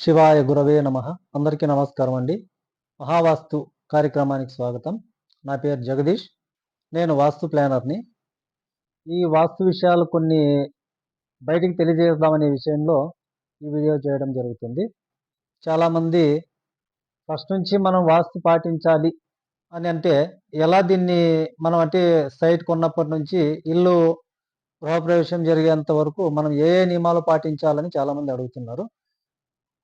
శివాయ గురవే నమ. అందరికీ నమస్కారం అండి. మహావాస్తు కార్యక్రమానికి స్వాగతం. నా పేరు జగదీష్. నేను వాస్తు ప్లానర్ని. ఈ వాస్తు విషయాలు కొన్ని బయటికి తెలియజేద్దామనే విషయంలో ఈ వీడియో చేయడం జరుగుతుంది. చాలామంది ఫస్ట్ నుంచి మనం వాస్తు పాటించాలి అని అంటే ఎలా దీన్ని మనం అంటే సైట్ కొన్నప్పటి నుంచి ఇల్లు గృహప్రవేశం జరిగేంత వరకు మనం ఏ ఏ నియమాలు పాటించాలని చాలామంది అడుగుతున్నారు.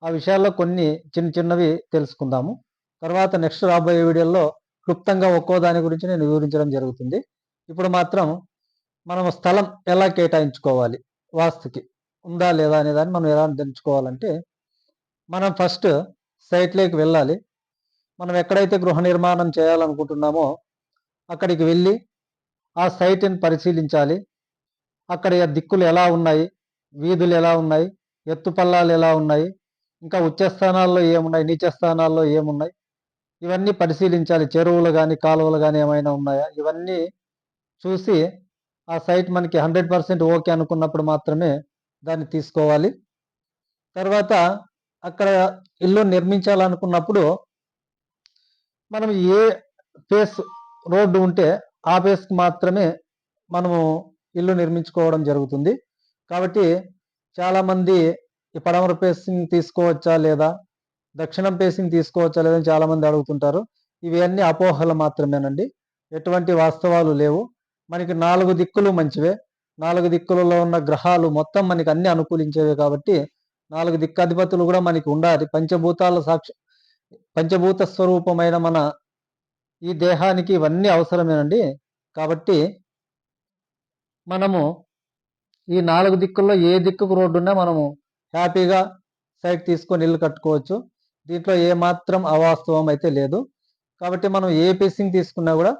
ఆ విషయాల్లో కొన్ని చిన్న చిన్నవి తెలుసుకుందాము. తర్వాత నెక్స్ట్ రాబోయే వీడియోలో క్లుప్తంగా ఒక్కో దాని గురించి నేను వివరించడం జరుగుతుంది. ఇప్పుడు మాత్రం మనం స్థలం ఎలా కేటాయించుకోవాలి? వాస్తుకి ఉందా లేదా అనే దాన్ని మనం ఎలా తెలుసుకోవాలంటే మనం ఫస్ట్ సైట్లోకి వెళ్ళాలి. మనం ఎక్కడైతే గృహ నిర్మాణం చేయాలనుకుంటున్నామో అక్కడికి వెళ్ళి ఆ సైట్ని పరిశీలించాలి. అక్కడ దిక్కులు ఎలా ఉన్నాయి? వీధులు ఎలా ఉన్నాయి? ఎత్తుపల్లాలు ఎలా ఉన్నాయి? ఇంకా ఉచ్చ స్థానాల్లో ఏమున్నాయి నీచ స్థానాల్లో ఏమున్నాయి? ఇవన్నీ పరిశీలించాలి. చెరువులు కానీ కాలువలు కానీ ఏమైనా ఉన్నాయా? ఇవన్నీ చూసి ఆ సైట్ మనకి హండ్రెడ్ పర్సెంట్ ఓకే అనుకున్నప్పుడు మాత్రమే దాన్ని తీసుకోవాలి. తర్వాత అక్కడ ఇల్లు నిర్మించాలనుకున్నప్పుడు మనం ఏ ఫేస్ రోడ్డు ఉంటే ఆ ఫేస్కి మాత్రమే మనము ఇల్లు నిర్మించుకోవడం జరుగుతుంది. కాబట్టి చాలామంది ఈ పడమర పేసింగ్ తీసుకోవచ్చా లేదా? దక్షిణం పేసింగ్ తీసుకోవచ్చా లేదా అని చాలామంది అడుగుతుంటారు. ఇవన్నీ అపోహలు మాత్రమేనండి. ఎటువంటి వాస్తవాలు లేవు. మనకి నాలుగు దిక్కులు మంచివే. నాలుగు దిక్కులలో ఉన్న గ్రహాలు మొత్తం మనకి అన్ని అనుకూలించేవే కాబట్టి నాలుగు దిక్కాధిపతులు కూడా మనకి ఉండాలి. పంచభూతాల సాక్షి పంచభూత స్వరూపమైన మన ఈ దేహానికి ఇవన్నీ అవసరమేనండి. కాబట్టి మనము ఈ నాలుగు దిక్కుల్లో ఏ దిక్కుకు రోడ్డున్నా మనము హ్యాపీగా సైట్ తీసుకొని ఇల్లు కట్టుకోవచ్చు. దీంట్లో ఏమాత్రం అవాస్తవం అయితే లేదు. కాబట్టి మనం ఏ పేసింగ్ తీసుకున్నా కూడా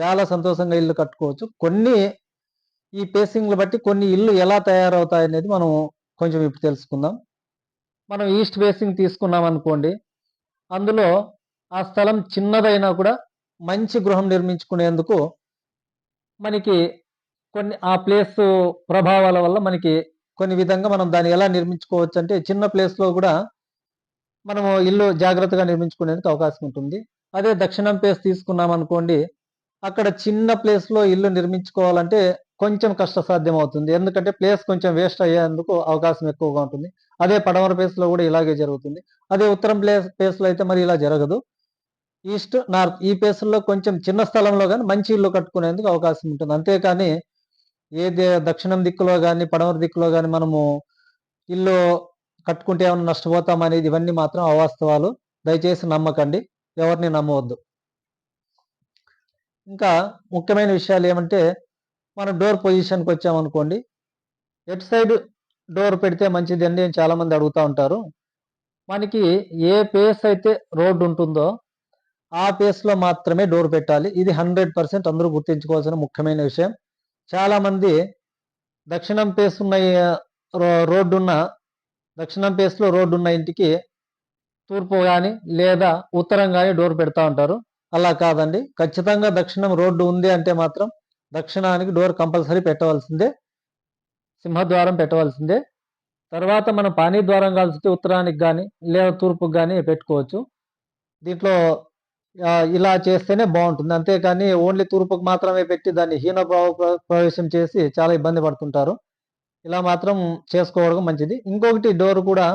చాలా సంతోషంగా ఇల్లు కట్టుకోవచ్చు. కొన్ని ఈ పేసింగ్లు బట్టి కొన్ని ఇల్లు ఎలా తయారవుతాయి అనేది మనం కొంచెం ఇప్పుడు తెలుసుకుందాం. మనం ఈస్ట్ ఫేసింగ్ తీసుకున్నాం అనుకోండి. అందులో ఆ స్థలం చిన్నదైనా కూడా మంచి గృహం నిర్మించుకునేందుకు మనకి కొన్ని ఆ ప్లేస్ ప్రభావాల వల్ల మనకి కొన్ని విధంగా మనం దాన్ని ఎలా నిర్మించుకోవచ్చు అంటే చిన్న ప్లేస్లో కూడా మనము ఇల్లు జాగ్రత్తగా నిర్మించుకునేందుకు అవకాశం ఉంటుంది. అదే దక్షిణం ప్లేస్ తీసుకున్నాం అనుకోండి అక్కడ చిన్న ప్లేస్లో ఇల్లు నిర్మించుకోవాలంటే కొంచెం కష్టసాధ్యం అవుతుంది. ఎందుకంటే ప్లేస్ కొంచెం వేస్ట్ అయ్యేందుకు అవకాశం ఎక్కువగా ఉంటుంది. అదే పడమర ప్లేస్లో కూడా ఇలాగే జరుగుతుంది. అదే ఉత్తరం ప్లేస్ ప్లేస్లో అయితే మరి ఇలా జరగదు. ఈస్ట్ నార్త్ ఈ ప్లేస్లో కొంచెం చిన్న స్థలంలో కానీ మంచి ఇల్లు కట్టుకునేందుకు అవకాశం ఉంటుంది. అంతేకాని ఏ దక్షిణం దిక్కులో కానీ పడమర దిక్కులో కానీ మనము ఇల్లు కట్టుకుంటే ఏమైనా నష్టపోతాం అనేది ఇవన్నీ మాత్రం అవాస్తవాలు. దయచేసి నమ్మకండి. ఎవరిని నమ్మవద్దు. ఇంకా ముఖ్యమైన విషయాలు ఏమంటే మనం డోర్ పొజిషన్కి వచ్చామనుకోండి ఎట్ సైడ్ డోర్ పెడితే మంచిది అండి అని చాలామంది అడుగుతూ ఉంటారు. మనకి ఏ పేస్ అయితే రోడ్డు ఉంటుందో ఆ పేస్లో మాత్రమే డోర్ పెట్టాలి. ఇది హండ్రెడ్ పర్సెంట్ అందరూ గుర్తించుకోవాల్సిన ముఖ్యమైన విషయం. చాలామంది దక్షిణం పేస్ ఉన్న రోడ్డు ఉన్న దక్షిణం పేస్లో రోడ్డు ఉన్న ఇంటికి తూర్పు కానీ లేదా ఉత్తరం కానీ డోర్ పెడతా ఉంటారు. అలా కాదండి. ఖచ్చితంగా దక్షిణం రోడ్డు ఉంది అంటే మాత్రం దక్షిణానికి డోర్ కంపల్సరీ పెట్టవలసిందే. సింహద్వారం పెట్టవలసిందే. తర్వాత మనం పానీ ద్వారం కలిసి ఉత్తరానికి కానీ లేదా తూర్పుకి కానీ పెట్టుకోవచ్చు. దీంట్లో ఇలా చేస్తేనే బాగుంటుంది. అంతేకాని ఓన్లీ తూర్పుకు మాత్రమే పెట్టి దాన్ని హీన ప్రవేశం చేసి చాలా ఇబ్బంది పడుతుంటారు. ఇలా మాత్రం చేసుకోవడం మంచిది. ఇంకొకటి డోర్ కూడా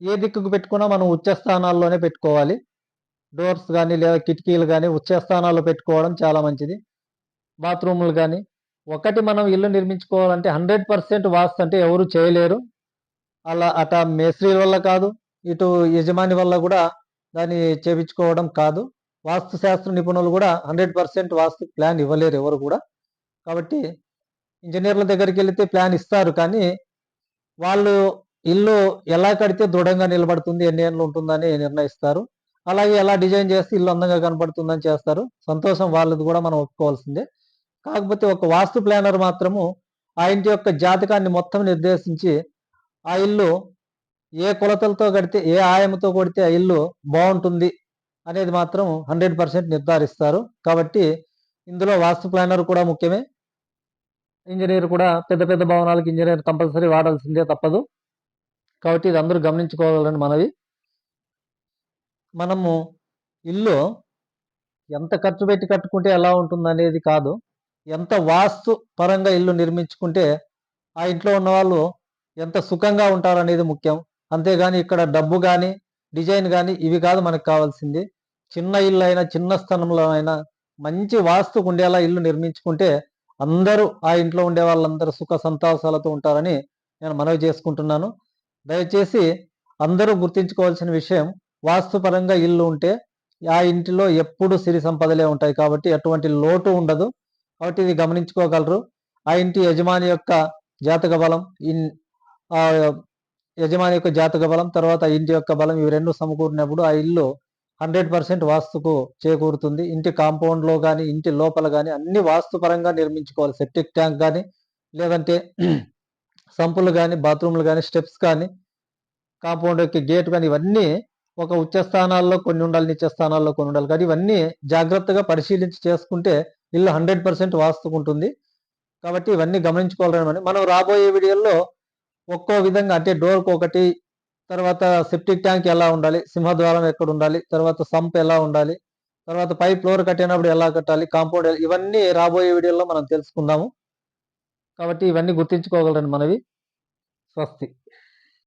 ఏ దిక్కుకు పెట్టుకున్నా మనం ఉచ్చ స్థానాల్లోనే పెట్టుకోవాలి. డోర్స్ కానీ లేదా కిటికీలు కానీ ఉచ్చ స్థానాల్లో పెట్టుకోవడం చాలా మంచిది. బాత్రూములు కానీ ఒకటి మనం ఇల్లు నిర్మించుకోవాలంటే హండ్రెడ్ పర్సెంట్ వాస్తు అంటే ఎవరు చేయలేరు. అలా అట మేస్త్రి వల్ల కాదు ఇటు యజమాని వల్ల కూడా దాన్ని చేపించుకోవడం కాదు. వాస్తు శాస్త్ర నిపుణులు కూడా హండ్రెడ్ పర్సెంట్ వాస్తు ప్లాన్ ఇవ్వలేరు ఎవరు కూడా. కాబట్టి ఇంజనీర్ల దగ్గరికి వెళితే ప్లాన్ ఇస్తారు కానీ వాళ్ళు ఇల్లు ఎలా కడితే దృఢంగా నిలబడుతుంది ఎన్ని ఏళ్ళు ఉంటుందని నిర్ణయిస్తారు. అలాగే ఎలా డిజైన్ చేస్తే ఇల్లు అందంగా కనపడుతుందని చేస్తారు. సంతోషం వాళ్ళది కూడా మనం ఒప్పుకోవాల్సిందే. కాకపోతే ఒక వాస్తు ప్లానర్ మాత్రము ఆ ఇంటి యొక్క జాతకాన్ని మొత్తం నిర్దేశించి ఆ ఇల్లు ఏ కొలతలతో కడితే ఏ ఆయంతో కొడితే ఆ ఇల్లు బాగుంటుంది అనేది మాత్రం హండ్రెడ్ పర్సెంట్ నిర్ధారిస్తారు. కాబట్టి ఇందులో వాస్తు ప్లానర్ కూడా ముఖ్యమే. ఇంజనీర్ కూడా పెద్ద పెద్ద భవనాలకు ఇంజనీర్ కంపల్సరీ వాడాల్సిందే తప్పదు. కాబట్టి ఇది అందరూ గమనించుకోవాలని మనవి. మనము ఇల్లు ఎంత ఖర్చు పెట్టి కట్టుకుంటే ఎలా ఉంటుందనేది కాదు. ఎంత వాస్తు పరంగా ఇల్లు నిర్మించుకుంటే ఆ ఇంట్లో ఉన్న వాళ్ళు ఎంత సుఖంగా ఉంటారనేది ముఖ్యం. అంతేగాని ఇక్కడ డబ్బు కానీ డిజైన్ కానీ ఇవి కాదు మనకు కావాల్సింది. చిన్న ఇల్లు అయినా చిన్న స్థలంలో అయినా మంచి వాస్తుకు ఉండేలా ఇల్లు నిర్మించుకుంటే అందరూ ఆ ఇంట్లో ఉండే వాళ్ళందరూ సుఖ సంతోషాలతో ఉంటారని నేను మనవి చేసుకుంటున్నాను. దయచేసి అందరూ గుర్తించుకోవాల్సిన విషయం వాస్తుపరంగా ఇల్లు ఉంటే ఆ ఇంటిలో ఎప్పుడు సిరి సంపదలే ఉంటాయి కాబట్టి ఎటువంటి లోటు ఉండదు. కాబట్టి ఇది గమనించుకోగలరు. ఆ ఇంటి యజమాని యొక్క జాతక బలం ఇన్ యజమాని యొక్క జాతక బలం తర్వాత ఇంటి యొక్క బలం ఇవి రెండు సమకూరినప్పుడు ఆ ఇల్లు హండ్రెడ్ పర్సెంట్ వాస్తుకు చేకూరుతుంది. ఇంటి కాంపౌండ్లో కానీ ఇంటి లోపల కానీ అన్ని వాస్తుపరంగా నిర్మించుకోవాలి. సెప్టిక్ ట్యాంక్ కానీ లేదంటే సంపులు కానీ బాత్రూమ్లు కానీ స్టెప్స్ కానీ కాంపౌండ్ యొక్క గేట్ కానీ ఇవన్నీ ఒక ఉచ్చ స్థానాల్లో కొన్ని ఉండాలి నిత్య స్థానాల్లో కొన్ని ఉండాలి. కానీ ఇవన్నీ జాగ్రత్తగా పరిశీలించి చేసుకుంటే ఇల్లు హండ్రెడ్ పర్సెంట్ వాస్తుకుంటుంది. కాబట్టి ఇవన్నీ గమనించుకోవాలని మనం రాబోయే వీడియోల్లో ఒక్కో విధంగా అంటే డోర్కి ఒకటి తర్వాత సెప్టిక్ ట్యాంక్ ఎలా ఉండాలి సింహద్వారం ఎక్కడ ఉండాలి తర్వాత సంప్ ఎలా ఉండాలి తర్వాత పై ఫ్లోర్ కట్టినప్పుడు ఎలా కట్టాలి కాంపౌండ్ ఇవన్నీ రాబోయే వీడియోలో మనం తెలుసుకుందాము. కాబట్టి ఇవన్నీ గుర్తించుకోగలరని మనవి. స్వస్తి.